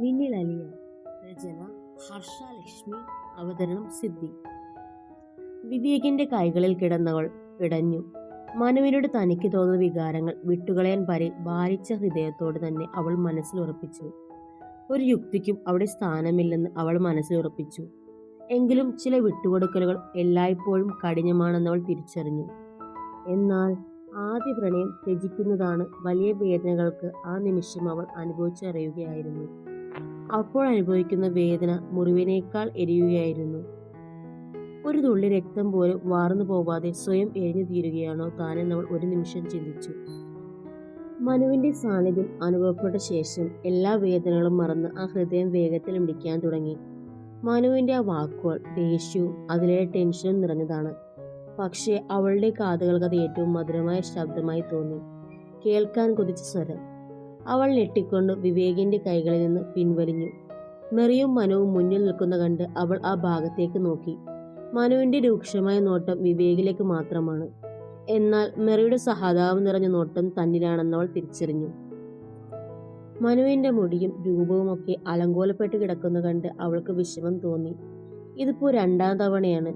മിന്നിൽ അലിയ രചന ഹർഷ ലക്ഷ്മി അവതരണം സിദ്ധി. വിവേകിന്റെ കൈകളിൽ കിടന്നവൾ പിടഞ്ഞു മനുവിനോട് തനിക്ക് തോന്നുന്ന വികാരങ്ങൾ വിട്ടുകളയാൻ പരി ഭാരിച്ച ഹൃദയത്തോട് തന്നെ അവൾ മനസ്സിൽ ഉറപ്പിച്ചു. ഒരു യുക്തിക്കും അവിടെ സ്ഥാനമില്ലെന്ന് അവൾ മനസ്സിൽ ഉറപ്പിച്ചു. എങ്കിലും ചില വിട്ടുകൊടുക്കലുകൾ എല്ലായ്പ്പോഴും കഠിനമാണെന്ന് അവൾ തിരിച്ചറിഞ്ഞു. എന്നാൽ ആദ്യ പ്രണയം ത്യജിക്കുന്നതാണ് വലിയ വേദനകൾക്ക് ആ നിമിഷം അവൾ അനുഭവിച്ചറിയുകയായിരുന്നു. അപ്പോൾ അനുഭവിക്കുന്ന വേദന മുറിവിനേക്കാൾ എരിയുകയായിരുന്നു. ഒരു തുള്ളി രക്തം പോലും വാർന്നു പോവാതെ സ്വയം എരിഞ്ഞു തീരുകയാണോ താനെന്നവൾ ഒരു നിമിഷം ചിന്തിച്ചു. മനുവിന്റെ സാന്നിധ്യം അനുഭവപ്പെട്ട ശേഷം എല്ലാ വേദനകളും മറന്ന് ആ ഹൃദയം വേഗത്തിൽ മിടിക്കാൻ തുടങ്ങി. മനുവിന്റെ ആ വാക്കുകൾ ദേഷ്യവും അതിലെ ടെൻഷനും നിറഞ്ഞതാണ്. പക്ഷേ അവളുടെ കാതുകൾക്ക് അത് ഏറ്റവും മധുരമായ ശബ്ദമായി തോന്നി. കേൾക്കാൻ കൊതിച്ച സ്വരം. അവൾ ഞെട്ടിക്കൊണ്ട് വിവേകിന്റെ കൈകളിൽ നിന്ന് പിൻവലിഞ്ഞു. മെറിയും മനുവും മുന്നിൽ നിൽക്കുന്ന കണ്ട് അവൾ ആ ഭാഗത്തേക്ക് നോക്കി. മനുവിന്റെ രൂക്ഷമായ നോട്ടം വിവേകിലേക്ക് മാത്രമാണ്. എന്നാൽ മെറിയുടെ സഹതാപം നിറഞ്ഞ നോട്ടം തന്നിലാണെന്ന് അവൾ തിരിച്ചറിഞ്ഞു. മനുവിന്റെ മുടിയും രൂപവും ഒക്കെ അലങ്കോലപ്പെട്ട് കിടക്കുന്ന കണ്ട് അവൾക്ക് വിഷമം തോന്നി. ഇതിപ്പോ രണ്ടാം തവണയാണ്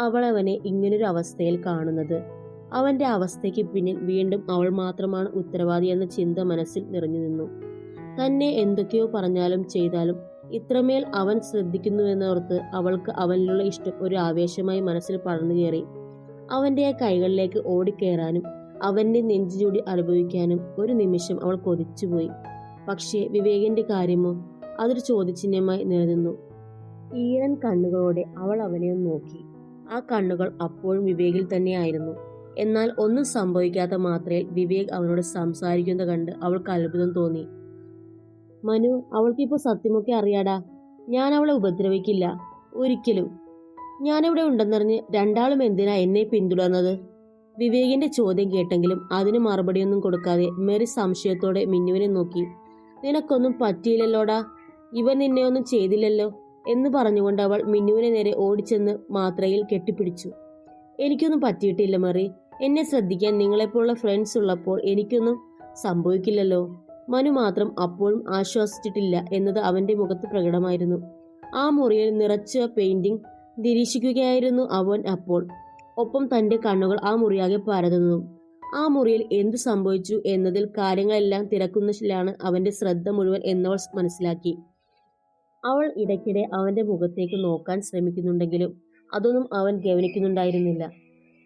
അവൾ അവനെ ഇങ്ങനൊരു അവസ്ഥയിൽ കാണുന്നത്. അവന്റെ അവസ്ഥയ്ക്ക് പിന്നിൽ വീണ്ടും അവൾ മാത്രമാണ് ഉത്തരവാദി എന്ന ചിന്ത മനസ്സിൽ നിറഞ്ഞു നിന്നു. തന്നെ എന്തൊക്കെയോ പറഞ്ഞാലും ചെയ്താലും ഇത്രമേൽ അവൻ ശ്രദ്ധിക്കുന്നുവെന്നോർത്ത് അവൾക്ക് അവനിലുള്ള ഇഷ്ടം ഒരു ആവേശമായി മനസ്സിൽ പടർന്നു കയറി. അവന്റെ കൈകളിലേക്ക് ഓടിക്കേറാനും അവന്റെ നെഞ്ചുചൂടി അനുഭവിക്കാനും ഒരു നിമിഷം അവൾ കൊതിച്ചുപോയി. പക്ഷേ വിവേകിന്റെ കാര്യമോ അതൊരു ചോദ്യചിഹ്നമായി നിലനിന്നു. ഈറൻ കണ്ണുകളോടെ അവൾ അവനെ നോക്കി. ആ കണ്ണുകൾ അപ്പോഴും വിവേകിൽ തന്നെയായിരുന്നു. എന്നാൽ ഒന്നും സംഭവിക്കാത്ത മാത്രയിൽ വിവേക് അവനോട് സംസാരിക്കുന്നത് കണ്ട് അവൾക്ക് അത്ഭുതം തോന്നി. മനു അവൾക്കിപ്പോ സത്യമൊക്കെ അറിയാടാ. ഞാൻ അവളെ ഉപദ്രവിക്കില്ല. ഒരിക്കലും. ഞാനിവിടെ ഉണ്ടെന്നറിഞ്ഞ് രണ്ടാളും എന്തിനാ എന്നെ പിന്തുടർന്നത്? വിവേകിന്റെ ചോദ്യം കേട്ടെങ്കിലും അതിന് മറുപടിയൊന്നും കൊടുക്കാതെ മെറി സംശയത്തോടെ മിന്നുവിനെ നോക്കി. നിനക്കൊന്നും പറ്റിയില്ലല്ലോടാ. ഇവൻ നിന്നെ ഒന്നും ചെയ്തില്ലല്ലോ എന്ന് പറഞ്ഞുകൊണ്ട് അവൾ മിന്നുവിനെ നേരെ ഓടിച്ചെന്ന് മാത്രയിൽ കെട്ടിപ്പിടിച്ചു. എനിക്കൊന്നും പറ്റിയിട്ടില്ല മെറി. എന്നെ ശ്രദ്ധിക്കാൻ നിങ്ങളെപ്പോലുള്ള ഫ്രണ്ട്സ് ഉള്ളപ്പോൾ എനിക്കൊന്നും സംഭവിക്കില്ലല്ലോ. മനു മാത്രം അപ്പോഴും ആശ്വസിച്ചിട്ടില്ല എന്നത് അവന്റെ മുഖത്ത് പ്രകടമായിരുന്നു. ആ മുറിയിൽ നിറച്ച പെയിന്റിംഗ് നിരീക്ഷിക്കുകയായിരുന്നു അവൻ അപ്പോൾ. ഒപ്പം തന്റെ കണ്ണുകൾ ആ മുറിയാകെ പരതുന്നതും ആ മുറിയിൽ എന്തു സംഭവിച്ചു എന്നതിൽ കാര്യങ്ങളെല്ലാം തിരക്കുന്നതിലാണ് അവന്റെ ശ്രദ്ധ മുഴുവൻ എന്നവൾ മനസ്സിലാക്കി. അവൾ ഇടയ്ക്കിടെ അവന്റെ മുഖത്തേക്ക് നോക്കാൻ ശ്രമിക്കുന്നുണ്ടെങ്കിലും അതൊന്നും അവൻ ഗവനിക്കുന്നുണ്ടായിരുന്നില്ല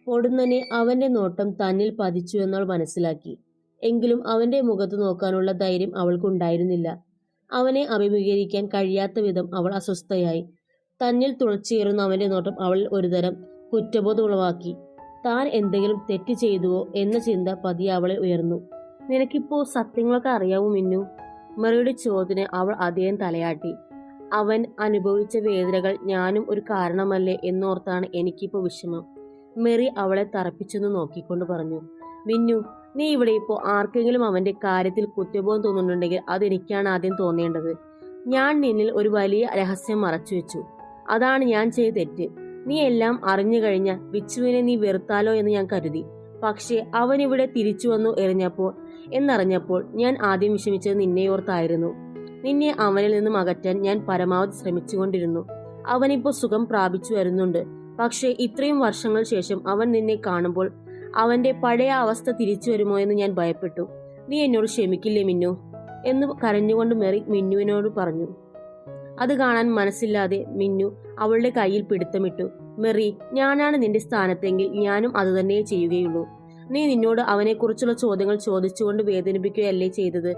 പൊടുന്നനെ അവന്റെ നോട്ടം തന്നിൽ പതിച്ചു എന്നവൾ മനസ്സിലാക്കി. എങ്കിലും അവന്റെ മുഖത്ത് നോക്കാനുള്ള ധൈര്യം അവൾക്കുണ്ടായിരുന്നില്ല അവനെ അഭിമുഖീകരിക്കാൻ കഴിയാത്ത വിധം അവൾ അസ്വസ്ഥയായി. തന്നിൽ തുളച്ചേറുന്ന അവന്റെ നോട്ടം അവൾ ഒരുതരം കുറ്റബോധം ഉളവാക്കി താൻ എന്തെങ്കിലും തെറ്റ് ചെയ്തുവോ എന്ന ചിന്ത പതിയെ അവളെ ഉയർന്നു. നിനക്കിപ്പോ സത്യങ്ങളൊക്കെ അറിയാവൂ മിന്നു. മെറിയുടെ ചോദ്യത്തിന് അവൾ അദ്ദേഹം തലയാട്ടി. അവൻ അനുഭവിച്ച വേദനകൾ ഞാനും ഒരു കാരണമല്ലേ എന്നോർത്താണ് എനിക്കിപ്പോ വിഷമം. മെറി അവളെ തറപ്പിച്ചെന്ന് നോക്കിക്കൊണ്ട് പറഞ്ഞു മിന്നു നീ ഇവിടെ ഇപ്പോൾ ആർക്കെങ്കിലും അവന്റെ കാര്യത്തിൽ കുറ്റബോധം തോന്നുന്നുണ്ടെങ്കിൽ അതെനിക്കാണ് ആദ്യം തോന്നേണ്ടത്. ഞാൻ നിന്നിൽ ഒരു വലിയ രഹസ്യം മറച്ചു വെച്ചു. അതാണ് ഞാൻ ചെയ്ത തെറ്റ്. നീ എല്ലാം അറിഞ്ഞു കഴിഞ്ഞ വിച്ചുവിനെ നീ വെറുത്താലോ എന്ന് ഞാൻ കരുതി. പക്ഷേ അവൻ ഇവിടെ തിരിച്ചു വന്നു എറിഞ്ഞപ്പോൾ എന്നറിഞ്ഞപ്പോൾ ഞാൻ ആദ്യം വിഷമിച്ചത് നിന്നെയോർത്തായിരുന്നു നിന്നെ അവനിൽ നിന്നും അകറ്റാൻ ഞാൻ പരമാവധി ശ്രമിച്ചുകൊണ്ടിരുന്നു. അവനിപ്പോൾ സുഖം പ്രാപിച്ചു വരുന്നുണ്ട്. പക്ഷേ ഇത്രയും വർഷങ്ങൾ ശേഷം അവൻ നിന്നെ കാണുമ്പോൾ അവന്റെ പഴയ അവസ്ഥ തിരിച്ചു വരുമോ എന്ന് ഞാൻ ഭയപ്പെട്ടു. നീ എന്നോട് ക്ഷമിക്കില്ലേ മിന്നു? എന്ന് കരഞ്ഞുകൊണ്ട് മെറി മിന്നുവിനോട് പറഞ്ഞു. അത് കാണാൻ മനസ്സില്ലാതെ മിന്നു അവളുടെ കയ്യിൽ പിടുത്തമിട്ടു. മെറി ഞാനാണ് നിന്റെ സ്ഥാനത്തെങ്കിൽ ഞാനും അതുതന്നെ ചെയ്യുകയുള്ളൂ. നീ നിന്നോട് അവനെക്കുറിച്ചുള്ള ചോദ്യങ്ങൾ ചോദിച്ചുകൊണ്ട് വേദനിപ്പിക്കുകയല്ലേ ചെയ്തത്.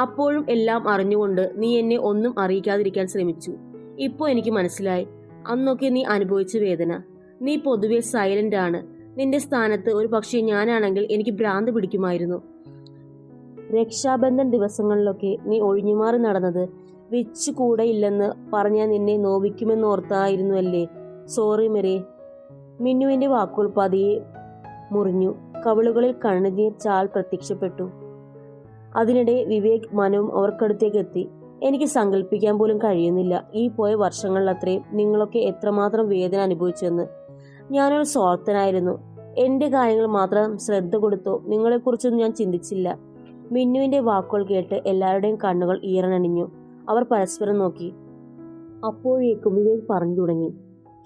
അപ്പോഴും എല്ലാം അറിഞ്ഞുകൊണ്ട് നീ എന്നെ ഒന്നും അറിയിക്കാതിരിക്കാൻ ശ്രമിച്ചു. ഇപ്പോൾ എനിക്ക് മനസ്സിലായി. അന്നൊക്കെ നീ അനുഭവിച്ച വേദന. നീ പൊതുവെ സൈലന്റ് ആണ്. നിന്റെ സ്ഥാനത്ത് ഒരു പക്ഷേ ഞാനാണെങ്കിൽ എനിക്ക് ഭ്രാന്ത് പിടിക്കുമായിരുന്നു. രക്ഷാബന്ധൻ ദിവസങ്ങളിലൊക്കെ നീ ഒഴിഞ്ഞുമാറി നടന്നത് വിച്ചു കൂടെ ഇല്ലെന്ന് പറഞ്ഞാൽ നിന്നെ നോവിക്കുമെന്നോർത്തായിരുന്നു അല്ലേ സോറി മെറി മിന്നുവിന്റെ വാക്കുകൾ പതിയെ മുറിഞ്ഞു. കവിളുകളിൽ കണ്ണുനീർ ചാൽ പ്രത്യക്ഷപ്പെട്ടു. അതിനിടെ വിവേക് മനവും അവർക്കടുത്തേക്ക് എത്തി. എനിക്ക് സങ്കല്പിക്കാൻ പോലും കഴിയുന്നില്ല. ഈ പോയ വർഷങ്ങളിലത്രയും നിങ്ങളൊക്കെ എത്രമാത്രം വേദന അനുഭവിച്ചെന്ന്. ഞാനൊരു സ്വാർത്ഥനായിരുന്നു. എന്റെ കാര്യങ്ങൾ മാത്രം ശ്രദ്ധ കൊടുത്തോ നിങ്ങളെക്കുറിച്ചൊന്നും ഞാൻ ചിന്തിച്ചില്ല. മിന്നുവിന്റെ വാക്കുകൾ കേട്ട് എല്ലാവരുടെയും കണ്ണുകൾ ഈറനണിഞ്ഞു. അവർ പരസ്പരം നോക്കി. അപ്പോഴേക്കും വിവേക് പറഞ്ഞു തുടങ്ങി.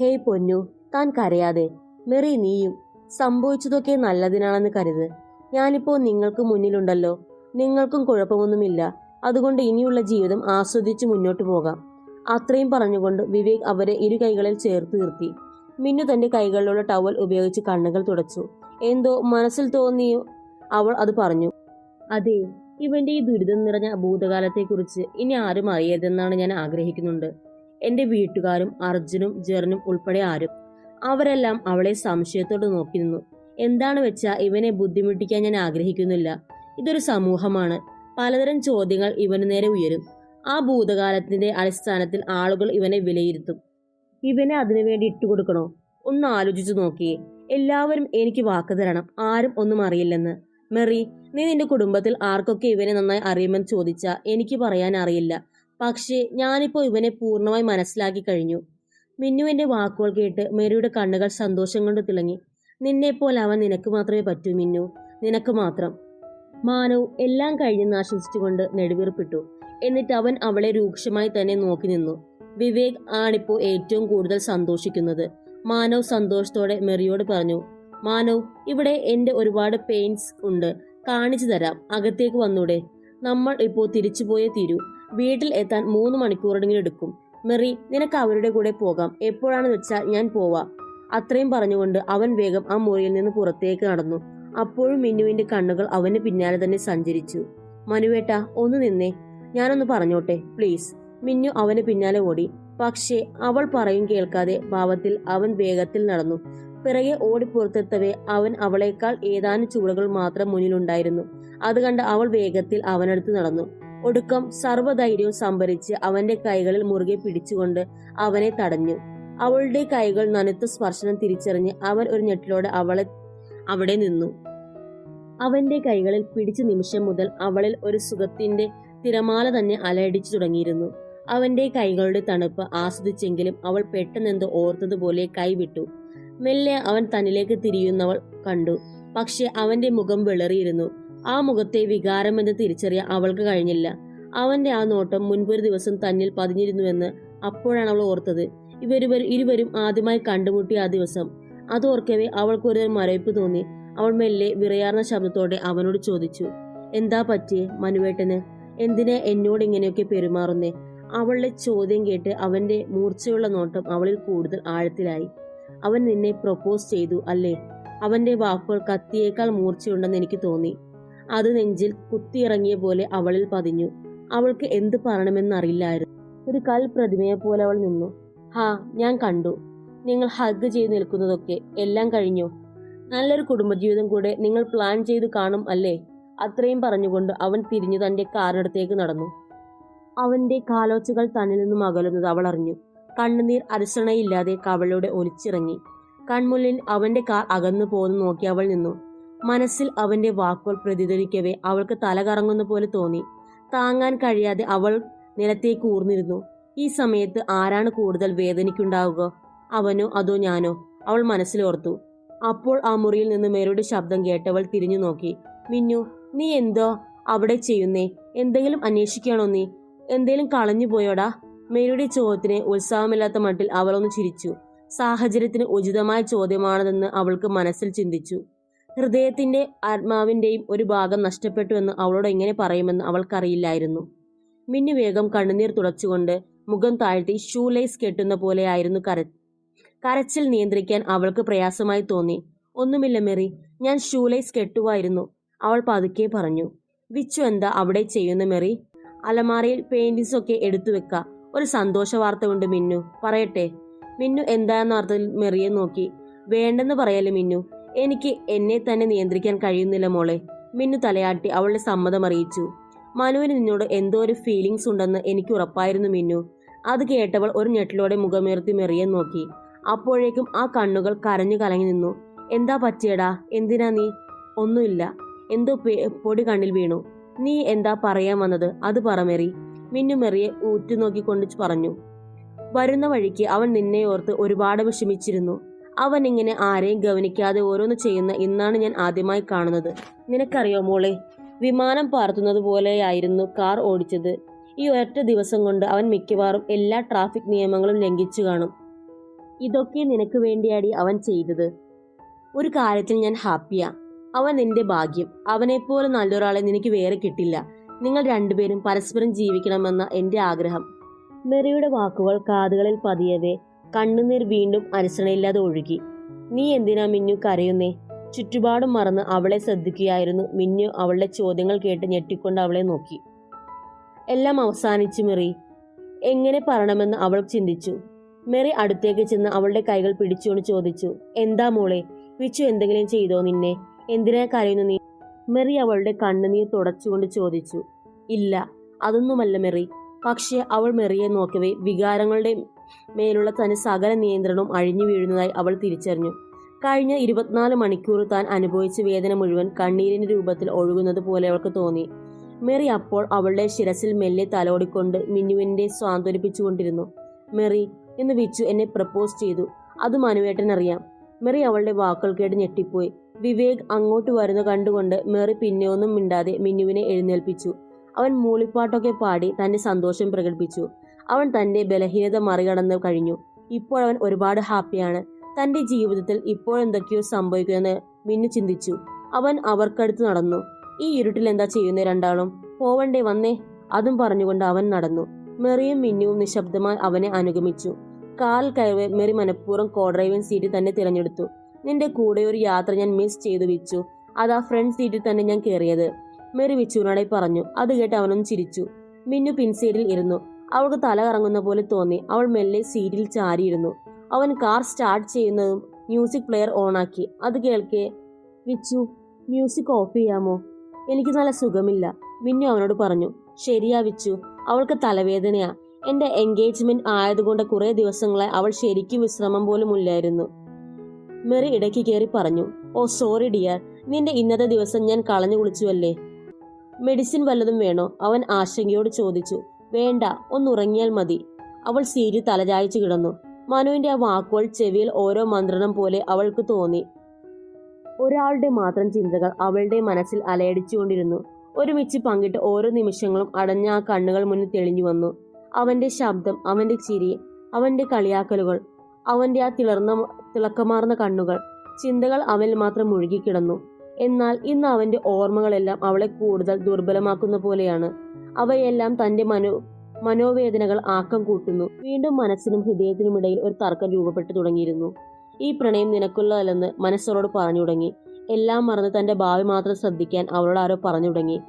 ഹേയ് പൊന്നു താൻ കരയാതെ. മെറി നീയും. സംഭവിച്ചതൊക്കെ നല്ലതിനാണെന്ന് കരുത്. ഞാനിപ്പോ നിങ്ങൾക്ക് മുന്നിലുണ്ടല്ലോ. നിങ്ങൾക്കും കുഴപ്പമൊന്നുമില്ല. അതുകൊണ്ട് ഇനിയുള്ള ജീവിതം ആസ്വദിച്ച് മുന്നോട്ട് പോകാം. അത്രയും പറഞ്ഞുകൊണ്ട് വിവേക് അവരെ ഇരു കൈകളിൽ ചേർത്ത് നിർത്തി. മിന്നു തന്റെ കൈകളിലുള്ള ടവൽ ഉപയോഗിച്ച് കണ്ണുകൾ തുടച്ചു. എന്തോ മനസ്സിൽ തോന്നിയോ? അവൾ അത് പറഞ്ഞു. അതെ ഇവന്റെ ഈ ദുരിതം നിറഞ്ഞ ഭൂതകാലത്തെക്കുറിച്ച് ഇനി ആരും അറിയരുതെന്നാണ് ഞാൻ ആഗ്രഹിക്കുന്നുണ്ട്. എന്റെ വീട്ടുകാരും അർജുനും ജെറിനും ഉൾപ്പെടെ ആരും. അവരെല്ലാം അവളെ സംശയത്തോട് നോക്കി നിന്നു. എന്താണ് വെച്ചാൽ ഇവനെ ബുദ്ധിമുട്ടിക്കാൻ ഞാൻ ആഗ്രഹിക്കുന്നില്ല. ഇതൊരു സമൂഹമാണ്. പലതരം ചോദ്യങ്ങൾ ഇവന് നേരെ ഉയരും. ആ ഭൂതകാലത്തിന്റെ അടിസ്ഥാനത്തിൽ ആളുകൾ ഇവനെ വിലയിരുത്തും. ഇവനെ അതിനുവേണ്ടി ഇട്ടുകൊടുക്കണോ ഒന്ന് ആലോചിച്ചു നോക്കിയേ. എല്ലാവരും എനിക്ക് വാക്ക് തരണം. ആരും ഒന്നും അറിയില്ലെന്ന്. മെറി നീ നിന്റെ കുടുംബത്തിൽ ആർക്കൊക്കെ ഇവനെ നന്നായി അറിയുമെന്ന് ചോദിച്ചാൽ എനിക്ക് പറയാൻ അറിയില്ല. പക്ഷേ ഞാനിപ്പോൾ ഇവനെ പൂർണമായി മനസ്സിലാക്കി കഴിഞ്ഞു. മിന്നുവിന്റെ വാക്കുകൾ കേട്ട് മെറിയുടെ കണ്ണുകൾ സന്തോഷം കൊണ്ട് തിളങ്ങി. നിന്നെപ്പോലെ അവൻ നിനക്ക് മാത്രമേ പറ്റൂ മിന്നു. നിനക്ക് മാത്രം. മാനവ് എല്ലാം കഴിഞ്ഞെന്ന് ആശ്വസിച്ചുകൊണ്ട് നെടുവീർപ്പിട്ടു. എന്നിട്ട് അവൻ അവളെ രൂക്ഷമായി തന്നെ നോക്കി നിന്നു. വിവേക് ആണിപ്പോ ഏറ്റവും കൂടുതൽ സന്തോഷിക്കുന്നത്. മാനവ് സന്തോഷത്തോടെ മെറിയോട് പറഞ്ഞു മാനവ് ഇവിടെ എന്റെ ഒരുപാട് പെയിന്റ്സ് ഉണ്ട്. കാണിച്ചു തരാം. അകത്തേക്ക് വന്നൂടെ. നമ്മൾ ഇപ്പോൾ തിരിച്ചു പോയേ തീരൂ. വീട്ടിൽ എത്താൻ മൂന്ന് മണിക്കൂറെങ്കിലും എടുക്കും. മെറി നിനക്ക് അവരുടെ കൂടെ പോകാം. എപ്പോഴാണെന്ന് വെച്ചാൽ ഞാൻ പോവാം. അത്രയും പറഞ്ഞുകൊണ്ട് അവൻ വേഗം ആ മുറിയിൽ നിന്ന് പുറത്തേക്ക് നടന്നു. അപ്പോഴും മിന്നുവിന്റെ കണ്ണുകൾ അവന് പിന്നാലെ തന്നെ സഞ്ചരിച്ചു. മനുവേട്ട ഒന്ന് നിന്നേ. ഞാനൊന്ന് പറഞ്ഞോട്ടെ പ്ലീസ് മിന്നു അവന് പിന്നാലെ ഓടി. പക്ഷേ അവൾ പറയും കേൾക്കാതെ ഭാവത്തിൽ അവൻ വേഗത്തിൽ നടന്നു. പിറകെ ഓടി പുറത്തെത്തവേ അവൻ അവളേക്കാൾ ഏതാനും ചുവടുകൾ മാത്രം മുന്നിലുണ്ടായിരുന്നു. അത് കണ്ട് അവൾ വേഗത്തിൽ അവനടുത്ത് നടന്നു. ഒടുക്കം സർവധൈര്യവും സംഭരിച്ച് അവന്റെ കൈകളിൽ മുറുകെ പിടിച്ചുകൊണ്ട് അവനെ തടഞ്ഞു. അവളുടെ കൈകൾ നനുത്ത സ്പർശനം തിരിച്ചറിഞ്ഞ് അവൻ ഒരു ഞെട്ടിലോടെ അവളെ അവിടെ നിന്നു. അവന്റെ കൈകളിൽ പിടിച്ച നിമിഷം മുതൽ അവളിൽ ഒരു സുഖത്തിന്റെ തിരമാല തന്നെ അലയടിച്ചു തുടങ്ങിയിരുന്നു. അവന്റെ കൈകളുടെ തണുപ്പ് ആസ്വദിച്ചെങ്കിലും അവൾ പെട്ടെന്നെന്തോ ഓർത്തതുപോലെ കൈവിട്ടു. മെല്ലെ അവൻ തന്നിലേക്ക് തിരിയുന്നവൾ കണ്ടു. പക്ഷെ അവന്റെ മുഖം വിളറിയിരുന്നു. ആ മുഖത്തെ വികാരമെന്ന് തിരിച്ചറിയാൻ അവൾക്ക് കഴിഞ്ഞില്ല. അവന്റെ ആ നോട്ടം മുൻപൊരു ദിവസം തന്നിൽ പതിഞ്ഞിരുന്നുവെന്ന് അപ്പോഴാണ് അവൾ ഓർത്തത്. ഇവരുവർ ഇരുവരും ആദ്യമായി കണ്ടുമുട്ടിയ ആ ദിവസം. അതോർക്കവേ അവൾക്കൊരു മരവിപ്പ് തോന്നി. അവൾ മെല്ലെ വിറയാർന്ന ശബ്ദത്തോടെ അവനോട് ചോദിച്ചു എന്താ പറ്റിയേ മനുവേട്ടന്? എന്തിനാ എന്നോട് ഇങ്ങനെയൊക്കെ പെരുമാറുന്നേ? അവളുടെ ചോദ്യം കേട്ട് അവന്റെ മൂർച്ചയുള്ള നോട്ടം അവളിൽ കൂടുതൽ ആഴത്തിലായി. അവൻ നിന്നെ പ്രൊപ്പോസ് ചെയ്തു അല്ലേ? അവന്റെ വാക്കുകൾ കത്തിയേക്കാൾ മൂർച്ചയുണ്ടെന്ന് എനിക്ക് തോന്നി. അത് നെഞ്ചിൽ കുത്തിയിറങ്ങിയ പോലെ അവളിൽ പതിഞ്ഞു. അവൾക്ക് എന്ത് പറയണമെന്നറിയില്ലായിരുന്നു. ഒരു കൽ പ്രതിമയെ പോലെ അവൾ നിന്നു. ഹാ ഞാൻ കണ്ടു. നിങ്ങൾ ഹഗ് ചെയ്ത് നിൽക്കുന്നതൊക്കെ എല്ലാം കഴിഞ്ഞു? നല്ലൊരു കുടുംബജീവിതം കൂടെ നിങ്ങൾ പ്ലാൻ ചെയ്ത് കാണും അല്ലേ? അത്രയും പറഞ്ഞുകൊണ്ട് അവൻ തിരിഞ്ഞു തന്റെ കാറിനടുത്തേക്ക് നടന്നു. അവന്റെ കാലോച്ചകൾ തന്നിൽ നിന്നും അകലുന്നത് അവൾ അറിഞ്ഞു. കണ്ണുനീർ അരിശണയില്ലാതെ കവളയുടെ ഒലിച്ചിറങ്ങി. കൺമുള്ളിൽ അവന്റെ കാർ അകന്നു പോകുന്നു നോക്കി അവൾ നിന്നു. മനസ്സിൽ അവന്റെ വാക്കുകൾ പ്രതിധ്വനിക്കവേ അവൾക്ക് തല കറങ്ങുന്ന പോലെ തോന്നി. താങ്ങാൻ കഴിയാതെ അവൾ നിലത്തേക്ക് ഊർന്നിരുന്നു. ഈ സമയത്ത് ആരാണ് കൂടുതൽ വേദനിക്കുണ്ടാവുക അവനോ അതോ ഞാനോ? അവൾ മനസ്സിലോർത്തു അപ്പോൾ ആ മുറിയിൽ നിന്ന് മേരുടെ ശബ്ദം കേട്ടവൾ തിരിഞ്ഞു നോക്കി. മിന്നു നീ എന്തോ അവിടെ ചെയ്യുന്നേ? എന്തെങ്കിലും അന്വേഷിക്കണോ നീ? എന്തേലും കളഞ്ഞു പോയോടാ? മേരിയുടെ ചോദ്യത്തിന് ഉത്സാഹമില്ലാത്ത മട്ടിൽ അവളൊന്ന് ചിരിച്ചു. സാഹചര്യത്തിന് ഉചിതമായ ചോദ്യമാണതെന്ന് അവൾക്ക് മനസ്സിൽ ചിന്തിച്ചു. ഹൃദയത്തിന്റെ ആത്മാവിന്റെയും ഒരു ഭാഗം നഷ്ടപ്പെട്ടു എന്ന് അവളോട് എങ്ങനെ പറയുമെന്ന് അവൾക്കറിയില്ലായിരുന്നു. മിന്നു വേഗം കണ്ണുനീർ തുടച്ചുകൊണ്ട് മുഖം താഴ്ത്തി ഷൂ ലൈസ് കെട്ടുന്ന പോലെയായിരുന്നു കര കരച്ചിൽ നിയന്ത്രിക്കാൻ അവൾക്ക് പ്രയാസമായി തോന്നി. ഒന്നുമില്ല മെറി ഞാൻ ഷൂലൈസ് കെട്ടുവായിരുന്നു. അവൾ പതുക്കെ പറഞ്ഞു. വിച്ചു എന്താ അവിടെ ചെയ്യുന്ന മെറി അലമാറയിൽ പെയിന്റിങ്സ് ഒക്കെ എടുത്തു വെക്ക. ഒരു സന്തോഷ വാർത്ത ഉണ്ട് മിന്നു. പറയട്ടെ? മിന്നു എന്താണെന്ന അർത്ഥത്തിൽ മെറിയെ നോക്കി. വേണ്ടെന്ന് പറയല്ലേ മിന്നു. എനിക്ക് എന്നെ തന്നെ നിയന്ത്രിക്കാൻ കഴിയുന്നില്ല മോളെ. മിന്നു തലയാട്ടി അവളുടെ സമ്മതം അറിയിച്ചു. മനുവിന് നിന്നോട് എന്തോ ഒരു ഫീലിങ്സ് ഉണ്ടെന്ന് എനിക്ക് ഉറപ്പായിരുന്നു മിന്നു. അത് കേട്ടവൾ ഒരു ഞെട്ടിലോടെ മുഖമുയർത്തി മെറിയെ നോക്കി. അപ്പോഴേക്കും ആ കണ്ണുകൾ കരഞ്ഞു കലങ്ങി നിന്നു. എന്താ പറ്റിയടാ? എന്തിനാ നീ? ഒന്നുമില്ല. എന്തോ പൊടി കണ്ണിൽ വീണു. നീ എന്താ പറയാൻ വന്നത്? അത് പറമേറി മിന്നുമെറിയെ മിന്നു മെറിയെ ഊറ്റുനോക്കിക്കൊണ്ട് പറഞ്ഞു. വരുന്ന വഴിക്ക് അവൻ നിന്നെ ഓർത്ത് ഒരുപാട് വിഷമിച്ചിരുന്നു. അവൻ ഇങ്ങനെ ആരെയും ഗവനിക്കാതെ ഓരോന്ന് ചെയ്യുന്ന ഇന്നാണ് ഞാൻ ആദ്യമായി കാണുന്നത്. നിനക്കറിയോ മോളെ? വിമാനം പാർത്തുന്നത് പോലെയായിരുന്നു കാർ ഓടിച്ചത്. ഈ ഒരൊറ്റ ദിവസം കൊണ്ട് അവൻ മിക്കവാറും എല്ലാ ട്രാഫിക് നിയമങ്ങളും ലംഘിച്ചു കാണും. ഇതൊക്കെ നിനക്ക് വേണ്ടിയാടി അവൻ ചെയ്തത്. ഒരു കാര്യത്തിൽ ഞാൻ ഹാപ്പിയാ. അവൻ നിന്റെ ഭാഗ്യം. അവനെപ്പോലെ നല്ലൊരാളെ നിനക്ക് വേറെ കിട്ടില്ല. നിങ്ങൾ രണ്ടുപേരും പരസ്പരം ജീവിക്കണമെന്ന എന്റെ ആഗ്രഹം. മെറിയുടെ വാക്കുകൾ കാതുകളിൽ പതിയവേ കണ്ണുനീർ വീണ്ടും അനുസരണയില്ലാതെ ഒഴുകി. നീ എന്തിനാ മിന്നു കരയുന്നേ? ചുറ്റുപാടും മറന്ന് അവളെ ശ്രദ്ധിക്കുകയായിരുന്നു മിന്നു അവളുടെ ചോദ്യങ്ങൾ കേട്ട് ഞെട്ടിക്കൊണ്ട് അവളെ നോക്കി. എല്ലാം അവസാനിച്ചു മെറി. എങ്ങനെ പറയണമെന്ന് അവൾ ചിന്തിച്ചു. മെറി അടുത്തേക്ക് ചെന്ന് അവളുടെ കൈകൾ പിടിച്ചുകൊണ്ട് ചോദിച്ചു എന്താ മോളെ വിച്ചു എന്തെങ്കിലും ചെയ്തോ നിന്നെ? എന്തിനാ കരയുന്നു നീ? മെറി അവളുടെ കണ്ണുനീർ തുടച്ചുകൊണ്ട് ചോദിച്ചു ഇല്ല അതൊന്നുമല്ല മെറി. പക്ഷേ അവൾ മെറിയെ നോക്കവേ വികാരങ്ങളുടെ മേലുള്ള തന്റെ സകല നിയന്ത്രണവും അഴിഞ്ഞു വീഴുന്നതായി അവൾ തിരിച്ചറിഞ്ഞു. കഴിഞ്ഞ ഇരുപത്തിനാല് മണിക്കൂർ താൻ അനുഭവിച്ച വേദന മുഴുവൻ കണ്ണീരിന്റെ രൂപത്തിൽ ഒഴുകുന്നത് പോലെ അവൾക്ക് തോന്നി. മെറി അപ്പോൾ അവളുടെ ശിരസിൽ മെല്ലെ തലോടിക്കൊണ്ട് മിന്നുവിനെ സ്വാന്തരിപ്പിച്ചുകൊണ്ടിരുന്നു മെറി എന്ന് വിച്ചു എന്നെ പ്രപ്പോസ് ചെയ്തു. അത് മനുവേട്ടൻ അറിയാം. മെറി അവളുടെ വാക്കുകൾ കേട്ട് ഞെട്ടിപ്പോയി. വിവേക് അങ്ങോട്ട് വരുന്ന കണ്ടുകൊണ്ട് മെറി പിന്നെ ഒന്നും മിണ്ടാതെ മിന്നുവിനെ എഴുന്നേൽപ്പിച്ചു. അവൻ മൂളിപ്പാട്ടൊക്കെ പാടി തന്റെ സന്തോഷം പ്രകടിപ്പിച്ചു. അവൻ തന്റെ ബലഹീനത മറികടന്ന് കഴിഞ്ഞു. ഇപ്പോൾ അവൻ ഒരുപാട് ഹാപ്പിയാണ് തന്റെ ജീവിതത്തിൽ ഇപ്പോൾ എന്തൊക്കെയോ സംഭവിക്കുമെന്ന് മിന്നു ചിന്തിച്ചു. അവൻ അവർക്കടുത്ത് നടന്നു. ഈ ഇരുട്ടിൽ എന്താ ചെയ്യുന്ന രണ്ടാളും? പോവണ്ടേ വന്നേ? അതും പറഞ്ഞുകൊണ്ട് അവൻ നടന്നു. മെറിയും മിന്നുവും നിശബ്ദമായി അവനെ അനുഗമിച്ചു. കാൽ കയറി മെറി മനഃപൂർവം കോ സീറ്റിൽ തന്നെ തിരഞ്ഞെടുത്തു. നിന്റെ കൂടെ ഒരു യാത്ര ഞാൻ മിസ് ചെയ്തു വെച്ചു. അതാ ഫ്രണ്ട് സീറ്റിൽ തന്നെ ഞാൻ കയറിയത് മെറി വിച്ചുവിനോടെ പറഞ്ഞു. അത് കേട്ട് അവനും ചിരിച്ചു. മിന്നു പിൻസീറ്റിൽ ഇരുന്നു. അവൾക്ക് തല കറങ്ങുന്ന പോലെ തോന്നി. അവൾ മെല്ലെ സീറ്റിൽ ചാരിയിരുന്നു. അവൻ കാർ സ്റ്റാർട്ട് ചെയ്യുന്നതും മ്യൂസിക് പ്ലെയർ ഓണാക്കി അത് കേൾക്കെ വിച്ചു മ്യൂസിക് ഓഫ് ചെയ്യാമോ? എനിക്ക് നല്ല സുഖമില്ല. മിന്നു അവനോട് പറഞ്ഞു. ശരിയാ വിച്ചു. അവൾക്ക് തലവേദനയാ. എന്റെ എൻഗേജ്മെന്റ് ആയതുകൊണ്ട് കുറെ ദിവസങ്ങളായി അവൾ ശരിക്കും വിശ്രമം പോലും ഇല്ലായിരുന്നു. മെറി ഇടയ്ക്ക് കയറി പറഞ്ഞു ഓ സോറി ഡിയർ നിന്റെ ഇന്നത്തെ ദിവസം ഞാൻ കളഞ്ഞു കുളിച്ചുവല്ലേ? മെഡിസിൻ വല്ലതും വേണോ? അവൻ ആശങ്കയോട് ചോദിച്ചു. വേണ്ട ഒന്നുറങ്ങിയാൽ മതി. അവൾ സീരി തലചായച്ചു കിടന്നു. മനുവിന്റെ ആ വാക്കുകൾ ചെവിയിൽ ഓരോ മന്ത്രണം പോലെ അവൾക്ക് തോന്നി. ഒരാളുടെ മാത്രം ചിന്തകൾ അവളുടെ മനസ്സിൽ അലയടിച്ചുകൊണ്ടിരുന്നു. ഒരുമിച്ച് പങ്കിട്ട് ഓരോ നിമിഷങ്ങളും അടഞ്ഞ ആ കണ്ണുകൾ മുന്നിൽ തെളിഞ്ഞു വന്നു. അവന്റെ ശബ്ദം അവന്റെ ചിരി അവന്റെ കളിയാക്കലുകൾ അവന്റെ ആ തിളർന്ന തിളക്കമാർന്ന കണ്ണുകൾ ചിന്തകൾ അവനിൽ മാത്രം മുഴുകിക്കിടന്നു. എന്നാൽ ഇന്ന് അവന്റെ ഓർമ്മകളെല്ലാം അവളെ കൂടുതൽ ദുർബലമാക്കുന്ന പോലെയാണ്. അവയെല്ലാം തന്റെ മനോ മനോവേദനകൾ ആക്കം കൂട്ടുന്നു. വീണ്ടും മനസ്സിനും ഹൃദയത്തിനുമിടയിൽ ഒരു തർക്കം രൂപപ്പെട്ടു തുടങ്ങിയിരുന്നു. ഈ പ്രണയം നിനക്കുള്ളതല്ലെന്ന് മനസ്സോട് പറഞ്ഞു തുടങ്ങി. എല്ലാം മറന്ന് തന്റെ ഭാവി മാത്രം ശ്രദ്ധിക്കാൻ അവളോട് ആരോ പറഞ്ഞു തുടങ്ങി.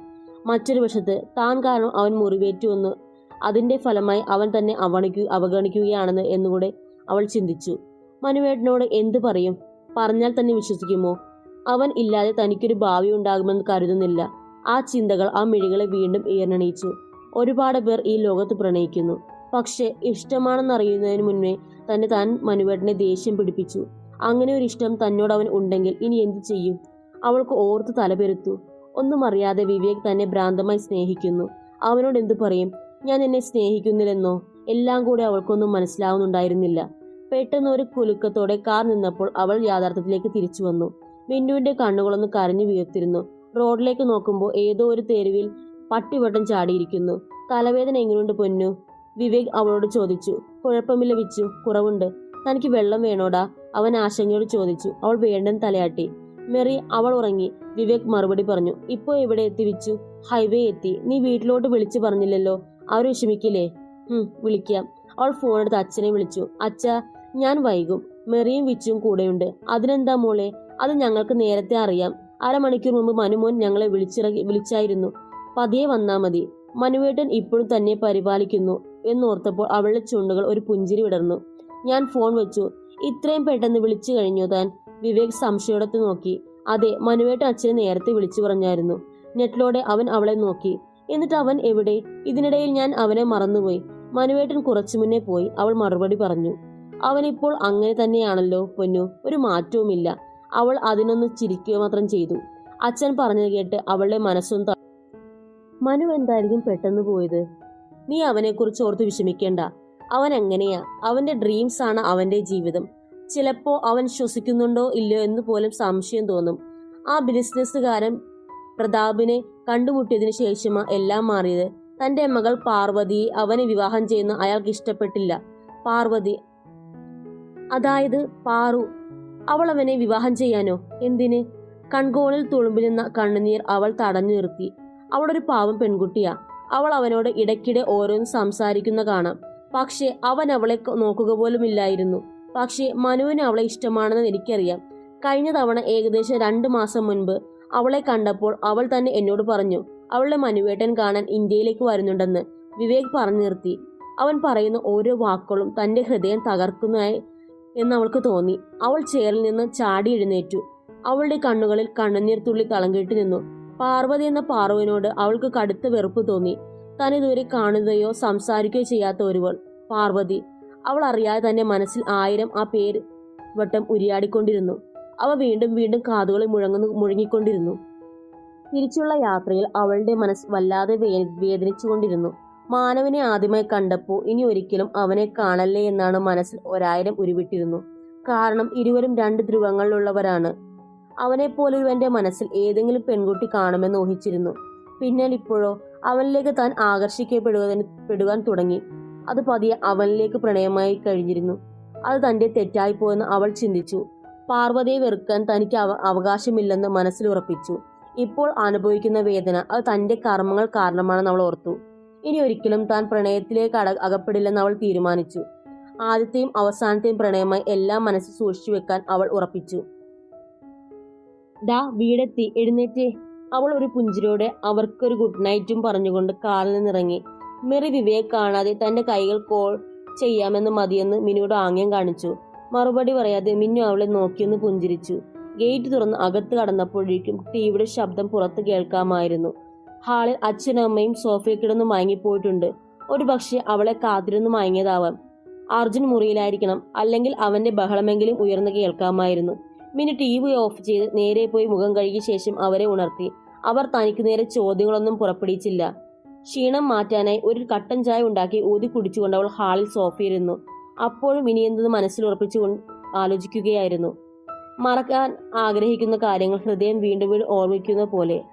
മറ്റൊരു വശത്ത് താൻ കാരണം അവൻ മുറിവേറ്റുവെന്ന് അതിന്റെ ഫലമായി അവൻ തന്നെ അവണിക്കു അവഗണിക്കുകയാണെന്ന് എന്നുകൂടെ അവൾ ചിന്തിച്ചു. മനുവേട്ടനോട് എന്തു പറയും? പറഞ്ഞാൽ തന്നെ വിശ്വസിക്കുമോ? അവൻ ഇല്ലാതെ തനിക്കൊരു ഭാവി ഉണ്ടാകുമെന്ന് കരുതുന്നില്ല. ആ ചിന്തകൾ ആ മിഴികളെ വീണ്ടും ഈർണണിയിച്ചു ഒരുപാട് പേർ ഈ ലോകത്ത് പ്രണയിക്കുന്നു. പക്ഷേ ഇഷ്ടമാണെന്നറിയുന്നതിന് മുന്നേ തന്നെ താൻ മനുവേട്ടനെ ദേഷ്യം പിടിപ്പിച്ചു. അങ്ങനെ ഒരു ഇഷ്ടം തന്നോട് അവൻ ഉണ്ടെങ്കിൽ ഇനി എന്തു ചെയ്യും? അവൾക്ക് ഓർത്ത് തലപെരുത്തു ഒന്നും അറിയാതെ വിവേക് തന്നെ ഭ്രാന്തമായി സ്നേഹിക്കുന്നു. അവനോട് എന്തു പറയും? ഞാൻ എന്നെ സ്നേഹിക്കുന്നില്ലെന്നോ? എല്ലാം കൂടെ അവൾക്കൊന്നും മനസ്സിലാവുന്നുണ്ടായിരുന്നില്ല. പെട്ടെന്ന് ഒരു കുലുക്കത്തോടെ കാർ നിന്നപ്പോൾ അവൾ യാഥാർത്ഥ്യത്തിലേക്ക് തിരിച്ചു വന്നു. മിന്നുവിന്റെ കണ്ണുകളൊന്ന് കരഞ്ഞു വീർത്തിരുന്നു റോഡിലേക്ക് നോക്കുമ്പോൾ ഏതോ ഒരു തെരുവിൽ പട്ടിവട്ടം ചാടിയിരിക്കുന്നു. തലവേദന എങ്ങനെയുണ്ട് പൊന്നു? വിവേക് അവളോട് ചോദിച്ചു. കുഴപ്പമില്ല വിച്ചു. കുറവുണ്ട്. തനിക്ക് വെള്ളം വേണോടാ? അവൻ ആശങ്കയോട് ചോദിച്ചു. അവൾ വീണ്ടും തലയാട്ടി. മെറി അവൾ ഉറങ്ങി. വിവേക് മറുപടി പറഞ്ഞു. ഇപ്പോ എവിടെ എത്തി വെച്ചു ഹൈവേ എത്തി. നീ വീട്ടിലോട്ട് വിളിച്ചു പറഞ്ഞില്ലല്ലോ. അവർ വിഷമിക്കില്ലേ? ഹും വിളിക്കാം. അവൾ ഫോണെടുത്ത് അച്ഛനെ വിളിച്ചു. അച്ഛ ഞാൻ വൈകും. മെറിയും വിച്ചും കൂടെയുണ്ട്. അതിനെന്താ മോളെ? അത് ഞങ്ങൾക്ക് നേരത്തെ അറിയാം. അരമണിക്കൂർ മുമ്പ് മനുമോൻ ഞങ്ങളെ വിളിച്ചിറങ്ങി വിളിച്ചായിരുന്നു. പതിയെ വന്നാ മതി. മനുവേട്ടൻ ഇപ്പോഴും തന്നെ പരിപാലിക്കുന്നു എന്നോർത്തപ്പോൾ അവളുടെ ചുണ്ടുകൾ ഒരു പുഞ്ചിരി വിടർന്നു. ഞാൻ ഫോൺ വെച്ചു. ഇത്രയും പെട്ടെന്ന് വിളിച്ചു കഴിഞ്ഞു താൻ. വിവേക് സംശയോടത്ത് നോക്കി. അതെ മനുവേട്ട അച്ഛനെ നേരത്തെ വിളിച്ചു പറഞ്ഞായിരുന്നു. നെറ്റിലൂടെ അവൻ അവളെ നോക്കി. എന്നിട്ട് അവൻ എവിടെ? ഇതിനിടയിൽ ഞാൻ അവനെ മറന്നുപോയി. മനുവേട്ടൻ കുറച്ചു മുന്നേ പോയി. അവൾ മറുപടി പറഞ്ഞു. അവനിപ്പോൾ അങ്ങനെ തന്നെയാണല്ലോ പൊന്നു. ഒരു മാറ്റവുമില്ല. അവൾ അതിനൊന്ന് ചിരിക്കുക മാത്രം ചെയ്തു. അച്ഛൻ പറഞ്ഞത് കേട്ട് അവളുടെ മനസ്സും മനു എന്തായിരിക്കും പെട്ടെന്ന് പോയത്? നീ അവനെക്കുറിച്ച് ഓർത്ത് വിഷമിക്കേണ്ട. അവൻ എങ്ങനെയാ? അവന്റെ ഡ്രീംസ് ആണ് അവന്റെ ജീവിതം. ചിലപ്പോ അവൻ ശ്വസിക്കുന്നുണ്ടോ ഇല്ലയോ എന്ന് പോലും സംശയം തോന്നും. ആ ബിസിനസ്സുകാരൻ പ്രതാപിനെ കണ്ടുമുട്ടിയതിനു ശേഷമാ എല്ലാം മാറിയത്. തന്റെ മകൾ പാർവതി അവനെ വിവാഹം ചെയ്യുന്ന അയാൾക്ക് ഇഷ്ടപ്പെട്ടില്ല. പാർവതി അതായത് പാറു അവൾ അവനെ വിവാഹം ചെയ്യാനോ? എന്തിന്? കൺകോണിൽ തുളുമ്പിരുന്ന കണ്ണുനീർ അവൾ തടഞ്ഞു നിർത്തി. അവളൊരു പാവം പെൺകുട്ടിയാ. അവൾ അവനോട് ഇടയ്ക്കിടെ ഓരോന്ന് സംസാരിക്കുന്ന കാണാം. പക്ഷേ അവൻ അവളെ നോക്കുക പോലുമില്ലായിരുന്നു പക്ഷേ മനുവിന് അവളെ ഇഷ്ടമാണെന്ന് എനിക്കറിയാം. കഴിഞ്ഞ തവണ ഏകദേശം രണ്ട് മാസം മുൻപ് അവളെ കണ്ടപ്പോൾ അവൾ തന്നെ എന്നോട് പറഞ്ഞു അവളുടെ മനുവേട്ടൻ കാണാൻ ഇന്ത്യയിലേക്ക് വരുന്നുണ്ടെന്ന് വിവേക് പറഞ്ഞു നിർത്തി. അവൻ പറയുന്ന ഓരോ വാക്കുകളും തന്റെ ഹൃദയം തകർക്കുന്നതായി എന്ന് അവൾക്ക് തോന്നി. അവൾ ചേറിൽ നിന്ന് ചാടി എഴുന്നേറ്റു. അവളുടെ കണ്ണുകളിൽ കണ്ണുനീർ തുള്ളി കെട്ടി നിന്നു. പാർവതി എന്ന പാർവനോട് അവൾക്ക് കടുത്ത വെറുപ്പ് തോന്നി. താൻ ഇതുവരെ കാണുകയോ സംസാരിക്കുകയോ ചെയ്യാത്ത ഒരുവൾ പാർവതി. അവൾ അറിയാതെ തന്നെ മനസ്സിൽ ആയിരം ആ പേര് വട്ടം ഉരിയാടിക്കൊണ്ടിരുന്നു. അവ വീണ്ടും വീണ്ടും കാതുകളിൽ മുഴങ്ങുന്നു മുഴങ്ങിക്കൊണ്ടിരുന്നു. തിരിച്ചുള്ള യാത്രയിൽ അവളുടെ മനസ്സ് വല്ലാതെ വേദനിച്ചുകൊണ്ടിരുന്നു. മാനവനെ ആദ്യമായി കണ്ടപ്പോൾ ഇനി ഒരിക്കലും അവനെ കാണല്ലേ എന്നാണ് മനസ്സിൽ ഒരായിരം ഉരുവിട്ടിരുന്നു. കാരണം ഇരുവരും രണ്ട് ധ്രുവങ്ങളിലുള്ളവരാണ്. അവനെപ്പോലൊരുവന്റെ മനസ്സിൽ ഏതെങ്കിലും പെൺകുട്ടി കാണുമെന്ന് ഊഹിച്ചിരുന്നു. പിന്നെ ഇപ്പോഴോ അവനിലേക്ക് താൻ ആകർഷിക്കപ്പെടുവാൻ പെടുവാൻ തുടങ്ങി. അത് പതിയെ അവനിലേക്ക് പ്രണയമായി കഴിഞ്ഞിരുന്നു. അത് തന്റെ തെറ്റായിപ്പോയെന്ന് അവൾ ചിന്തിച്ചു. പാർവതിയെ വെറുക്കാൻ തനിക്ക് അവ അവകാശമില്ലെന്ന് മനസ്സിൽ ഉറപ്പിച്ചു. ഇപ്പോൾ അനുഭവിക്കുന്ന വേദന അത് തന്റെ കർമ്മങ്ങൾ കാരണമാണെന്ന് അവൾ ഓർത്തു. ഇനി ഒരിക്കലും താൻ പ്രണയത്തിലേക്ക് അട അകപ്പെടില്ലെന്ന് അവൾ തീരുമാനിച്ചു. ആദ്യത്തെയും അവസാനത്തെയും പ്രണയമായി എല്ലാം മനസ്സിൽ സൂക്ഷിച്ചു വെക്കാൻ അവൾ ഉറപ്പിച്ചു. ദാ വീടെത്തി. എഴുന്നേറ്റേ. അവൾ ഒരു പുഞ്ചിരോടെ അവർക്കൊരു ഗുഡ് നൈറ്റും പറഞ്ഞുകൊണ്ട് കാറിൽ നിന്നിറങ്ങി. മെറി വിവേ കാണാതെ തന്റെ കൈകൾ കോൾ ചെയ്യാമെന്ന് മതിയെന്ന് മിനിയോട് ആംഗ്യം കാണിച്ചു. മറുപടി പറയാതെ മിന്നു അവളെ നോക്കിയൊന്ന് പുഞ്ചിരിച്ചു. ഗേറ്റ് തുറന്ന് അകത്ത് കടന്നപ്പോഴേക്കും ടിവിയുടെ ശബ്ദം പുറത്ത് കേൾക്കാമായിരുന്നു. ഹാളിൽ അച്ഛനും അമ്മയും സോഫയിൽ കിടന്ന് മയങ്ങിപ്പോയിട്ടുണ്ട്. ഒരു പക്ഷേ അവളെ കാത്തിരുന്ന് മയങ്ങിയതാവാം. അർജുൻ മുറിയിലായിരിക്കണം അല്ലെങ്കിൽ അവന്റെ ബഹളമെങ്കിലും ഉയർന്നു കേൾക്കാമായിരുന്നു. മിനി ടി വി ഓഫ് ചെയ്ത് നേരെ പോയി മുഖം കഴുകിയ ശേഷം അവരെ ഉണർത്തി. അവർ തനിക്ക് നേരെ ചോദ്യങ്ങളൊന്നും പുറപ്പെടുവിച്ചില്ല. ക്ഷീണം മാറ്റാനായി ഒരു കട്ടൻ ചായ ഉണ്ടാക്കി ഊതി കുടിച്ചുകൊണ്ട് അവൾ ഹാളിൽ സോഫയിരുന്നു അപ്പോഴും ഇനി ഉറപ്പിച്ചു കൊണ്ട് ആലോചിക്കുകയായിരുന്നു. മറക്കാൻ ആഗ്രഹിക്കുന്ന കാര്യങ്ങൾ ഹൃദയം വീണ്ടും വീണ്ടും ഓർമ്മിക്കുന്ന പോലെ.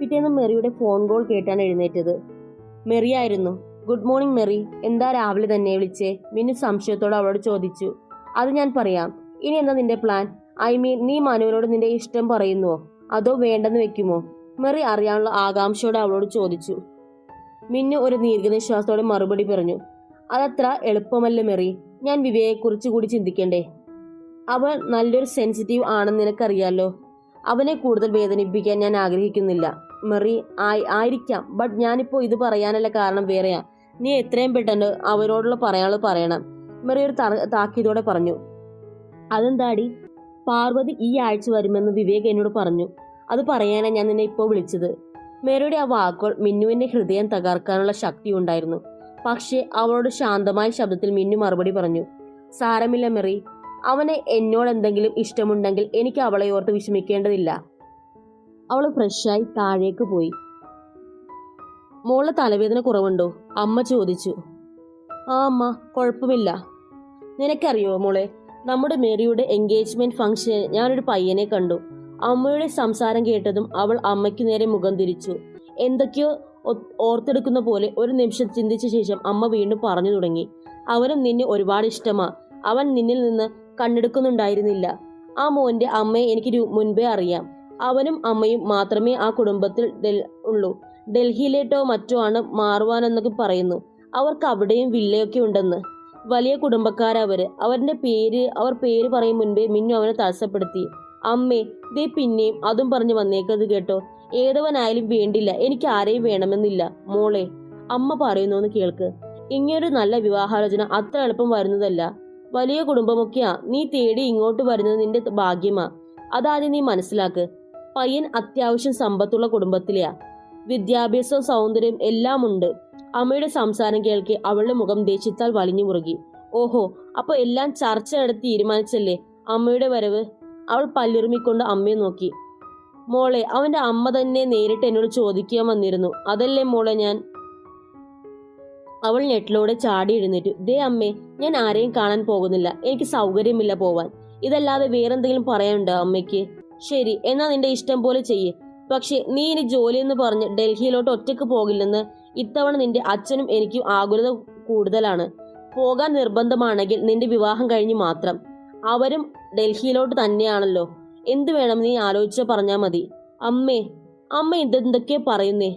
പിറ്റേന്ന് മെറിയുടെ ഫോൺ കോൾ കേട്ടാണ് എഴുന്നേറ്റത്. മെറിയായിരുന്നു ഗുഡ് മോർണിംഗ് മെറി. എന്താ രാവിലെ തന്നെ വിളിച്ചേ? മിന്നു സംശയത്തോടെ അവളോട് ചോദിച്ചു. അത് ഞാൻ പറയാം. ഇനി എന്താ നിന്റെ പ്ലാൻ ഐ മീൻ നീ മനുവിനോട് നിന്റെ ഇഷ്ടം പറയുന്നുവോ? അതോ വേണ്ടെന്ന് വെക്കുമോ? മെറി അറിയാനുള്ള ആകാംക്ഷയോടെ അവളോട് ചോദിച്ചു. മിന്നു ഒരു ദീർഘനിശ്വാസത്തോടെ മറുപടി പറഞ്ഞു. അതത്ര എളുപ്പമല്ല മെറി. ഞാൻ വിവേയെക്കുറിച്ച് കൂടി ചിന്തിക്കണ്ടേ? അവൻ നല്ലൊരു സെൻസിറ്റീവ് ആണെന്ന് നിനക്കറിയാലോ? അവനെ കൂടുതൽ വേദനിപ്പിക്കാൻ ഞാൻ ആഗ്രഹിക്കുന്നില്ല. മെറി ആയി ആയിരിക്കാം. ബട്ട് ഞാനിപ്പോൾ ഇത് പറയാനല്ല കാരണം വേറെയാ. നീ എത്രയും പെട്ടെന്ന് അവനോടുള്ള പറയാനുള്ളത് പറയണം. മെറി ഒരു താക്കീതോടെ പറഞ്ഞു. അതെന്താടി? പാർവതി ഈ ആഴ്ച വരുമെന്ന് വിവേക് എന്നോട് പറഞ്ഞു. അത് പറയാനാണ് ഞാൻ നിന്നെ ഇപ്പോൾ വിളിച്ചത്. മേരയുടെ ആ വാക്കുകൾ മിന്നുവിന്റെ ഹൃദയം തകർക്കാനുള്ള ശക്തി ഉണ്ടായിരുന്നു. പക്ഷേ അവളോട് ശാന്തമായ ശബ്ദത്തിൽ മിന്നു മറുപടി പറഞ്ഞു സാരമില്ല മെറി. അവനെ എന്നോട് എന്തെങ്കിലും ഇഷ്ടമുണ്ടെങ്കിൽ എനിക്ക് അവളെ ഓർത്ത് വിഷമിക്കേണ്ടതില്ല. അവൾ ഫ്രഷായി താഴേക്ക് പോയി. മോളെ തലവേദന കുറവുണ്ടോ? അമ്മ ചോദിച്ചു. ആ അമ്മ കുഴപ്പമില്ല. നിനക്കറിയോ മോളെ നമ്മുടെ മേരിയുടെ എൻഗേജ്മെന്റ് ഫംഗ്ഷന് ഞാനൊരു പയ്യനെ കണ്ടു. അമ്മയുടെ സംസാരം കേട്ടതും അവൾ അമ്മയ്ക്ക് നേരെ മുഖം തിരിച്ചു. എന്തൊക്കെയോ ഓർത്തെടുക്കുന്ന പോലെ ഒരു നിമിഷം ചിന്തിച്ച ശേഷം അമ്മ വീണ്ടും പറഞ്ഞു തുടങ്ങി. അവനും നിന്നെ ഒരുപാട് ഇഷ്ടമാ. അവൻ നിന്നിൽ നിന്ന് കണ്ണെടുക്കുന്നുണ്ടായിരുന്നില്ല. ആ മോന്റെ അമ്മയെ എനിക്ക് മുൻപേ അറിയാം. അവനും അമ്മയും മാത്രമേ ആ കുടുംബത്തിൽ ഉള്ളൂ. ഡൽഹിയിലേട്ടോ മറ്റോ ആണ് മാറുവാനെന്നൊക്കെ പറയുന്നു. അവർക്ക് അവിടെയും വില്ലയൊക്കെ ഉണ്ടെന്ന്. വലിയ കുടുംബക്കാരവര് അവരുടെ പേര് അവർ പേര് പറയും മുൻപേ മിന്നു അവനെ തടസ്സപ്പെടുത്തി. അമ്മേ ദേ പിന്നെയും അതും പറഞ്ഞു വന്നേക്കത് കേട്ടോ. ഏതവനായാലും വേണ്ടില്ല. എനിക്ക് ആരെയും വേണമെന്നില്ല. മോളെ അമ്മ പറയുന്നോന്ന് കേൾക്ക്. ഇങ്ങനൊരു നല്ല വിവാഹാലോചന അത്ര എളുപ്പം വരുന്നതല്ല. വലിയ കുടുംബമൊക്കെയാ. നീ തേടി ഇങ്ങോട്ട് വരുന്നത് നിന്റെ ഭാഗ്യമാ. അതാദ്യം നീ മനസ്സിലാക്ക്. പയ്യൻ അത്യാവശ്യം സമ്പത്തുള്ള കുടുംബത്തിലെയാ. വിദ്യാഭ്യാസവും സൗന്ദര്യം എല്ലാം ഉണ്ട് അമ്മയുടെ സംസാരം കേൾക്കെ അവളുടെ മുഖം ദേഷ്യത്താൽ വലിഞ്ഞു മുറുകി. ഓഹോ അപ്പൊ എല്ലാം ചർച്ച നടത്തി തീരുമാനിച്ചല്ലേ അമ്മയുടെ വരവ്? അവൾ പല്ലിറുമിക്കൊണ്ട് അമ്മയെ നോക്കി. മോളെ അവന്റെ അമ്മ തന്നെ നേരിട്ട് എന്നോട് ചോദിക്കാൻ വന്നിരുന്നു. അതല്ലേ മോളെ ഞാൻ? അവൾ ഞെട്ടിലൂടെ ചാടി എഴുന്നേറ്റു. ദേ അമ്മേ ഞാൻ ആരെയും കാണാൻ പോകുന്നില്ല. എനിക്ക് സൗകര്യമില്ല പോവാൻ. ഇതല്ലാതെ വേറെന്തെങ്കിലും പറയാനുണ്ടോ അമ്മയ്ക്ക്? ശരി എന്നാ നിന്റെ ഇഷ്ടം പോലെ ചെയ്യേ. പക്ഷെ നീ ഇനി ജോലിയെന്ന് പറഞ്ഞ് ഡൽഹിയിലോട്ട് ഒറ്റയ്ക്ക് പോകില്ലെന്ന് ഇത്തവണ നിന്റെ അച്ഛനും എനിക്കും ആകുലത കൂടുതലാണ്. പോകാൻ നിർബന്ധമാണെങ്കിൽ നിന്റെ വിവാഹം കഴിഞ്ഞ് മാത്രം. അവരും ഡൽഹിയിലോട്ട് തന്നെയാണല്ലോ. എന്തു വേണം നീ ആലോചിച്ച പറഞ്ഞാ മതി. അമ്മേ അമ്മ ഇതെന്തൊക്കെ പറയുന്നേ?